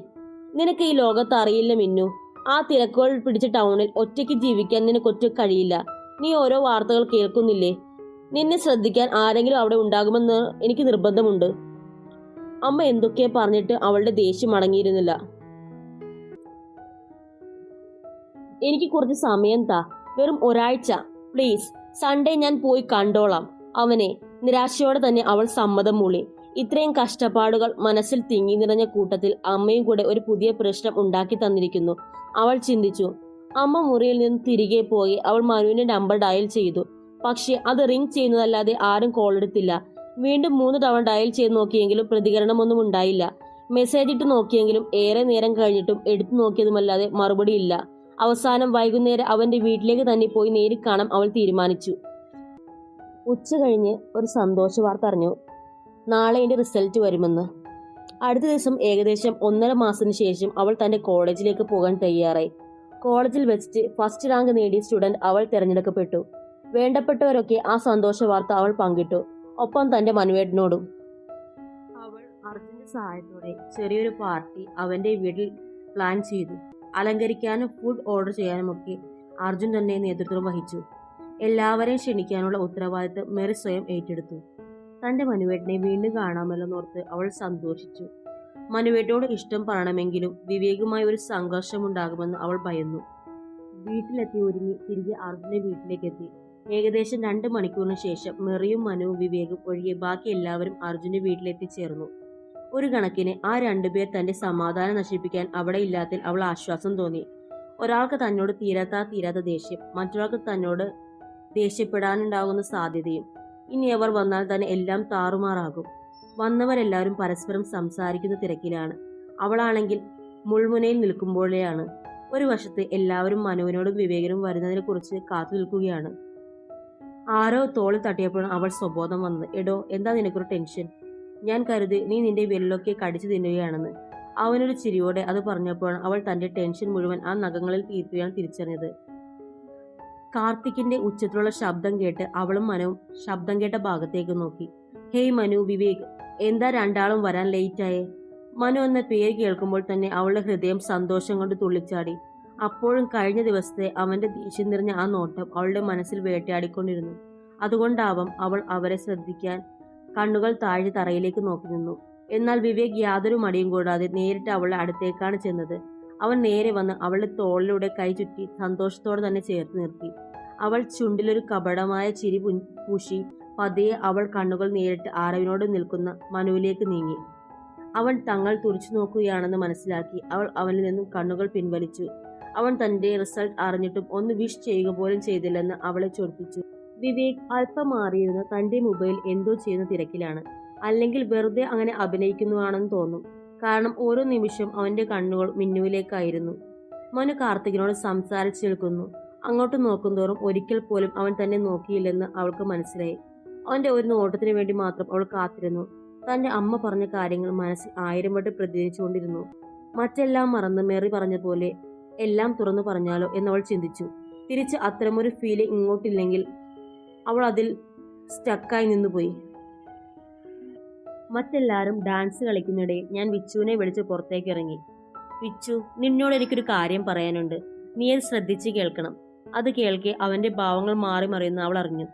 നിനക്ക് ഈ ലോകത്ത് അറിയില്ല മിന്നു. ആ തിരക്കുകൾ പിടിച്ച ടൗണിൽ ഒറ്റയ്ക്ക് ജീവിക്കാൻ നിനക്ക് ഒറ്റ കഴിയില്ല. നീ ഓരോ വാർത്തകൾ കേൾക്കുന്നില്ലേ? നിന്നെ ശ്രദ്ധിക്കാൻ ആരെങ്കിലും അവിടെ ഉണ്ടാകുമെന്ന് എനിക്ക് നിർബന്ധമുണ്ട്. അമ്മ എന്തൊക്കെ പറഞ്ഞിട്ട് അവളുടെ ദേഷ്യം അടങ്ങിയിരുന്നില്ല. എനിക്ക് കുറച്ച് സമയം താ. വെറും ഒരാഴ്ച. പ്ലീസ് സൺഡേ ഞാൻ പോയി കണ്ടോളാം. അവനെ നിരാശയോടെ തന്നെ അവൾ സമ്മതം മൂളി. ഇത്രയും കഷ്ടപ്പാടുകൾ മനസ്സിൽ തിങ്ങി നിറഞ്ഞ കൂട്ടത്തിൽ അമ്മയും കൂടെ ഒരു പുതിയ പ്രശ്നം ഉണ്ടാക്കി തന്നിരിക്കുന്നു. അവൾ ചിന്തിച്ചു അമ്മ മുറിയിൽ നിന്ന് തിരികെ പോയി അവൾ മനുവിന്റെ നമ്പർ ഡയൽ ചെയ്തു. പക്ഷേ അത് റിംഗ് ചെയ്യുന്നതല്ലാതെ ആരും കോൾ എടുത്തില്ല. വീണ്ടും മൂന്ന് തവണ ഡയൽ ചെയ്ത് നോക്കിയെങ്കിലും പ്രതികരണമൊന്നും ഉണ്ടായില്ല. മെസ്സേജ് ഇട്ട് നോക്കിയെങ്കിലും ഏറെ നേരം കഴിഞ്ഞിട്ടും എടുത്തു നോക്കിയതുമല്ലാതെ മറുപടിയില്ല അവസാനം വൈകുന്നേരം അവന്റെ വീട്ടിലേക്ക് തന്നെ പോയി നേരിൽ കാണാൻ അവൾ തീരുമാനിച്ചു. ഉച്ച കഴിഞ്ഞ് ഒരു സന്തോഷ വാർത്ത അറിഞ്ഞു. നാളെ എന്റെ റിസൾട്ട് വരുമെന്ന്. അടുത്ത ദിവസം ഏകദേശം ഒന്നര മാസത്തിന് ശേഷം അവൾ തന്റെ കോളേജിലേക്ക് പോകാൻ തയ്യാറായി. കോളേജിൽ വെച്ചിട്ട് ഫസ്റ്റ് റാങ്ക് നേടിയ സ്റ്റുഡന്റ് അവൾ തിരഞ്ഞെടുക്കപ്പെട്ടു. വേണ്ടപ്പെട്ടവരൊക്കെ ആ സന്തോഷ വാർത്ത അവൾ പങ്കിട്ടു. ഒപ്പം തന്റെ മനുവേട്ടനോടും. അവൾ അർജുന്റെ സഹായത്തോടെ ചെറിയൊരു പാർട്ടി അവന്റെ വീട്ടിൽ പ്ലാൻ ചെയ്തു. അലങ്കരിക്കാനും ഫുഡ് ഓർഡർ ചെയ്യാനുമൊക്കെ അർജുൻ തന്നെ നേതൃത്വം വഹിച്ചു. എല്ലാവരെയും ക്ഷണിക്കാനുള്ള ഉത്തരവാദിത്തം മെറി സ്വയം ഏറ്റെടുത്തു. തന്റെ മനുവേട്ടനെ വീണ്ടും കാണാമല്ലെന്നോർത്ത് അവൾ സന്തോഷിച്ചു. മനുവേട്ടോട് ഇഷ്ടം പറയണമെങ്കിലും വിവേകുമായി ഒരു സംഘർഷമുണ്ടാകുമെന്ന് അവൾ ഭയന്നു. വീട്ടിലെത്തി ഒരുങ്ങി തിരികെ അർജുനെ വീട്ടിലേക്കെത്തി. ഏകദേശം രണ്ട് മണിക്കൂറിന് ശേഷം മെറിയും മനുവും വിവേകും ഒഴികെ ബാക്കി എല്ലാവരും അർജുന്റെ വീട്ടിലെത്തിച്ചേർന്നു. ഒരു കണക്കിന് ആ രണ്ടുപേർ തന്റെ സമാധാനം നശിപ്പിക്കാൻ അവിടെ ഇല്ലാത്തിൽ അവൾ ആശ്വാസം തോന്നി. ഒരാൾക്ക് തന്നോട് തീരാത്ത തീരാത്ത ദേഷ്യം മറ്റൊരാൾക്ക് തന്നോട് ദേഷ്യപ്പെടാനുണ്ടാകുന്ന സാധ്യതയും. ഇനി അവർ വന്നാൽ തന്നെ എല്ലാം താറുമാറാകും. വന്നവരെല്ലാവരും പരസ്പരം സംസാരിക്കുന്ന തിരക്കിലാണ്. അവളാണെങ്കിൽ മുൾമുനയിൽ നിൽക്കുമ്പോഴേയാണ്. ഒരു വശത്ത് എല്ലാവരും മനുവിനോടും വിവേകനും വരുന്നതിനെ കുറിച്ച് കാത്തു നിൽക്കുകയാണ്. ആരോ തോളിൽ തട്ടിയപ്പോഴാണ് അവൾ സ്വബോധം വന്നത്. എടോ എന്താ നിനക്കൊരു ടെൻഷൻ? ഞാൻ കരുതി നീ നിന്റെ വിരലൊക്കെ കടിച്ചു തിന്നുകയാണെന്ന്. അവനൊരു ചിരിയോടെ അത് പറഞ്ഞപ്പോൾ അവൾ തന്റെ ടെൻഷൻ മുഴുവൻ ആ നഖങ്ങളിൽ തീർത്തുകയാണ് തിരിച്ചറിഞ്ഞത്. കാർത്തിക്കിന്റെ ഉച്ചത്തിലുള്ള ശബ്ദം കേട്ട് അവളും മനവും ശബ്ദം കേട്ട ഭാഗത്തേക്ക് നോക്കി. ഹേയ് മനു വിവേക് എന്താ രണ്ടാളും വരാൻ ലേറ്റായേ? മനു എന്ന പേര് കേൾക്കുമ്പോൾ തന്നെ അവളുടെ ഹൃദയം സന്തോഷം കൊണ്ട് തുള്ളിച്ചാടി. അപ്പോഴും കഴിഞ്ഞ ദിവസത്തെ അവന്റെ ദേഷ്യം നിറഞ്ഞ ആ നോട്ടം അവളുടെ മനസ്സിൽ വേട്ടയാടിക്കൊണ്ടിരുന്നു. അതുകൊണ്ടാവാം അവൾ അവരെ ശ്രദ്ധിക്കാൻ കണ്ണുകൾ താഴെ തറയിലേക്ക് നോക്കി നിന്നു. എന്നാൽ വിവേക് യാതൊരു മടിയും കൂടാതെ നേരിട്ട് അവളുടെ അടുത്തേക്കാണ് ചെന്നത്. അവൻ നേരെ വന്ന് അവളുടെ തോളിലൂടെ കൈ ചുറ്റി സന്തോഷത്തോടെ തന്നെ ചേർത്ത് നിർത്തി. അവൾ ചുണ്ടിലൊരു കപടമായ ചിരി പൂശി പതിയെ അവൾ കണ്ണുകൾ നേരിട്ട് ആരവിനോട് നിൽക്കുന്ന മനുവിലേക്ക് നീങ്ങി. അവൻ തങ്ങൾ തുറച്ചു നോക്കുകയാണെന്ന് മനസ്സിലാക്കി അവൾ അവനിൽ നിന്നും കണ്ണുകൾ പിൻവലിച്ചു. അവൻ തന്റെ റിസൾട്ട് അറിഞ്ഞിട്ടും ഒന്ന് വിഷ് ചെയ്യുക പോലും ചെയ്തില്ലെന്ന് അവളെ ചൊടിപ്പിച്ചു വിവേക് അല്പം മാറിയിരുന്ന് തന്റെ മൊബൈൽ എന്തോ ചെയ്യുന്ന തിരക്കിലാണ്. അല്ലെങ്കിൽ വെറുതെ അങ്ങനെ അഭിനയിക്കുന്നതാണെന്ന് തോന്നും. കാരണം ഓരോ നിമിഷം അവന്റെ കണ്ണുകൾ മിന്നുവിലേക്കായിരുന്നു. മനു കാർത്തികിനോട് സംസാരിച്ചു നിൽക്കുന്നു. അങ്ങോട്ട് നോക്കുന്തോറും ഒരിക്കൽ പോലും അവൻ തന്നെ നോക്കിയില്ലെന്ന് അവൾക്ക് മനസ്സിലായി. അവന്റെ ഒരു നോട്ടത്തിന് വേണ്ടി മാത്രം അവൾ കാത്തിരുന്നു. തന്റെ അമ്മ പറഞ്ഞ കാര്യങ്ങൾ മനസ്സിൽ ആയിരം വട്ടം പ്രതികരിച്ചുകൊണ്ടിരുന്നു. മറ്റെല്ലാം മറന്ന് മെറി പറഞ്ഞ പോലെ എല്ലാം തുറന്നു പറഞ്ഞാലോ എന്നവൾ ചിന്തിച്ചു. തിരിച്ച് അത്തരമൊരു ഫീലിംഗ് ഇങ്ങോട്ടില്ലെങ്കിൽ അവൾ അതിൽ സ്റ്റക്കായി നിന്നുപോയി. മറ്റെല്ലാവരും ഡാൻസ് കളിക്കുന്നിടെ ഞാൻ വിച്ചുവിനെ വിളിച്ച് പുറത്തേക്ക് ഇറങ്ങി വിച്ചു നിന്നോട് എനിക്കൊരു കാര്യം പറയാനുണ്ട്. നീ അത് ശ്രദ്ധിച്ച് കേൾക്കണം. അത് കേൾക്കെ അവന്റെ ഭാവങ്ങൾ മാറി മറിയുന്ന അവൾ അറിഞ്ഞു.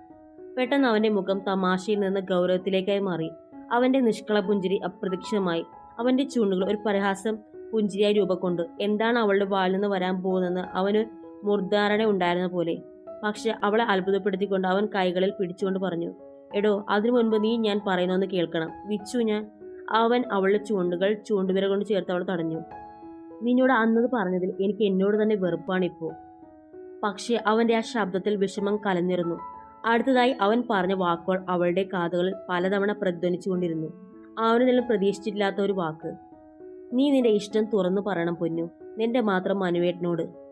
പെട്ടെന്ന് അവന്റെ മുഖം തമാശയിൽ നിന്ന് ഗൗരവത്തിലേക്കായി മാറി. അവന്റെ നിഷ്കള പുഞ്ചിരി അപ്രതീക്ഷിതമായി. അവന്റെ ചൂണ്ടുകൾ ഒരു പരിഹാസം പുഞ്ചിരിയായി രൂപക്കൊണ്ടു എന്താണ് അവളുടെ വാളിൽ നിന്ന് വരാൻ പോകുന്നതെന്ന് അവന് മുർദ്ധാരണ ഉണ്ടായിരുന്ന പോലെ. പക്ഷെ അവളെ അത്ഭുതപ്പെടുത്തിക്കൊണ്ട് അവൻ കൈകളിൽ പിടിച്ചുകൊണ്ട് പറഞ്ഞു എടോ അതിനു മുൻപ് നീ ഞാൻ പറയുന്നൊന്ന് കേൾക്കണം. വിച്ചു ഞാൻ. അവൻ അവളുടെ ചൂണ്ടുകൾ ചൂണ്ടുവിര കൊണ്ട് ചേർത്ത് അവൾ തടഞ്ഞു. നിന്നോട് അന്നത് പറഞ്ഞതിൽ എനിക്ക് എന്നോട് തന്നെ വെറുപ്പാണിപ്പോ പക്ഷെ അവന്റെ ആ ശബ്ദത്തിൽ വിഷമം കലഞ്ഞിരുന്നു അടുത്തതായി അവൻ പറഞ്ഞ വാക്കുകൾ അവളുടെ കാതുകളിൽ പലതവണ പ്രതിധ്വനിച്ചുകൊണ്ടിരുന്നു. അവന് നിന്നും പ്രതീക്ഷിച്ചിട്ടില്ലാത്ത ഒരു വാക്ക്. നീ നിന്റെ ഇഷ്ടം തുറന്നു പറയണം പൊന്നു. നിന്റെ മാത്രം മനുവേട്ടനോട്